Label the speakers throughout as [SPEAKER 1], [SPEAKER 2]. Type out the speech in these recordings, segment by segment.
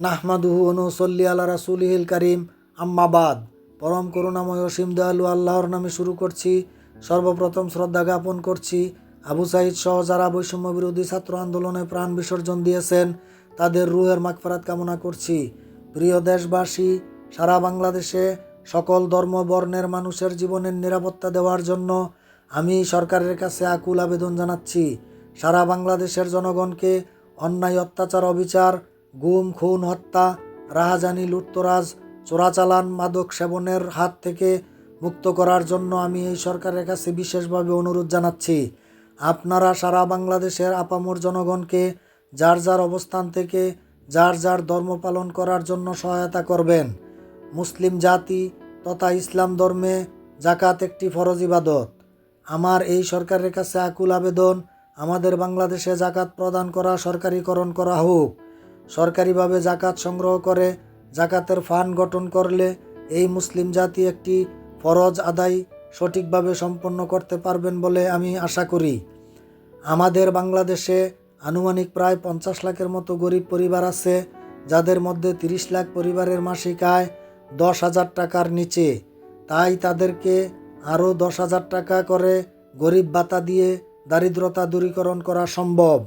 [SPEAKER 1] নাহমাদুহু অনুসল্লি আল্লাহ রাসুলিহিল করিম। আম্মাবাদ পরম করুণাময় অসীম দয়ালু আল্লাহর নামে শুরু করছি। সর্বপ্রথম শ্রদ্ধা জ্ঞাপন করছি। আবু সাইদ সহ যারা বৈষম্য বিরোধী ছাত্র আন্দোলনে প্রাণ বিসর্জন দিয়েছেন, তাদের রুহের মাগফারাত কামনা করছি। প্রিয় দেশবাসী, সারা বাংলাদেশে সকল ধর্ম, বর্ণের, মানুষের জীবনের নিরাপত্তা দেওয়ার জন্য আমি সরকারের কাছে আকুল আবেদন জানাচ্ছি। সারা বাংলাদেশের জনগণকে অন্যায়, অত্যাচার, অবিচার গুম, খুন, হত্যা, রাহাজানি, লুটতরাজ, চোরাচালান, মাদক সেবনের হাত থেকে মুক্ত করার জন্য আমি এই সরকারের কাছে বিশেষভাবে অনুরোধ জানাচ্ছি। আপনারা সারা বাংলাদেশের আপামর জনগণকে যার যার অবস্থান থেকে যার যার ধর্ম পালন করার জন্য সহায়তা করবেন। মুসলিম জাতি তথা ইসলাম ধর্মে জাকাত একটি ফরজ ইবাদত। আমার এই সরকারের কাছে আকুল আবেদন, আমাদের বাংলাদেশে জাকাত প্রদান করা, সরকারিকরণ করা হোক। সরকারিভাবে জাকাত সংগ্রহ করে, জাকাতের ফান্ড গঠন করলে এই মুসলিম জাতি একটি ফরজ আদায় সঠিকভাবে সম্পন্ন করতে পারবেন বলে আমি আশা করি। আমাদের বাংলাদেশে আনুমানিক প্রায় পঞ্চাশ লাখের মতো গরিব পরিবার আছে, যাদের মধ্যে তিরিশ লাখ পরিবারের মাসিক আয় দশ হাজার টাকার নিচে। তাই তাদেরকে আরও দশ হাজার টাকা করে গরিব ভাতা দিয়ে দারিদ্রতা দূরীকরণ করা সম্ভব।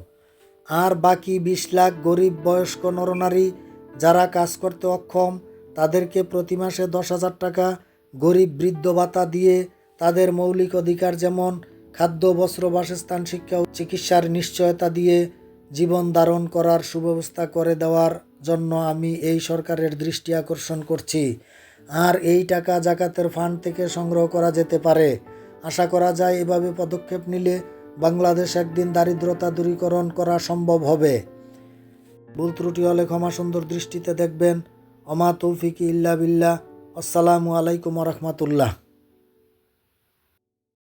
[SPEAKER 1] আর বাকি বিশ লাখ গরিব বয়স্ক নরনারী যারা কাজ করতে অক্ষম, তাদেরকে প্রতি মাসে দশ হাজার টাকা গরিব বৃদ্ধ ভাতা দিয়ে তাদের মৌলিক অধিকার যেমন খাদ্য, বস্ত্র, বাসস্থান, শিক্ষা ও চিকিৎসার নিশ্চয়তা দিয়ে জীবন ধারণ করার সুব্যবস্থা করে দেওয়ার জন্য আমি এই সরকারের দৃষ্টি আকর্ষণ করছি। আর এই টাকা জাকাতের ফান্ড থেকে সংগ্রহ করা যেতে পারে। আশা করা যায় এভাবে পদক্ষেপ নিলে বাংলাদেশ একদিন দারিদ্রতা দূরীকরণ করা সম্ভব হবে। ভুল ত্রুটি হলে ক্ষমা সুন্দর দৃষ্টিতে দেখবেন। অমা তৌফিকি ইল্লা বিল্লা আসসালামু আলাইকুম রহমতুল্লাহ।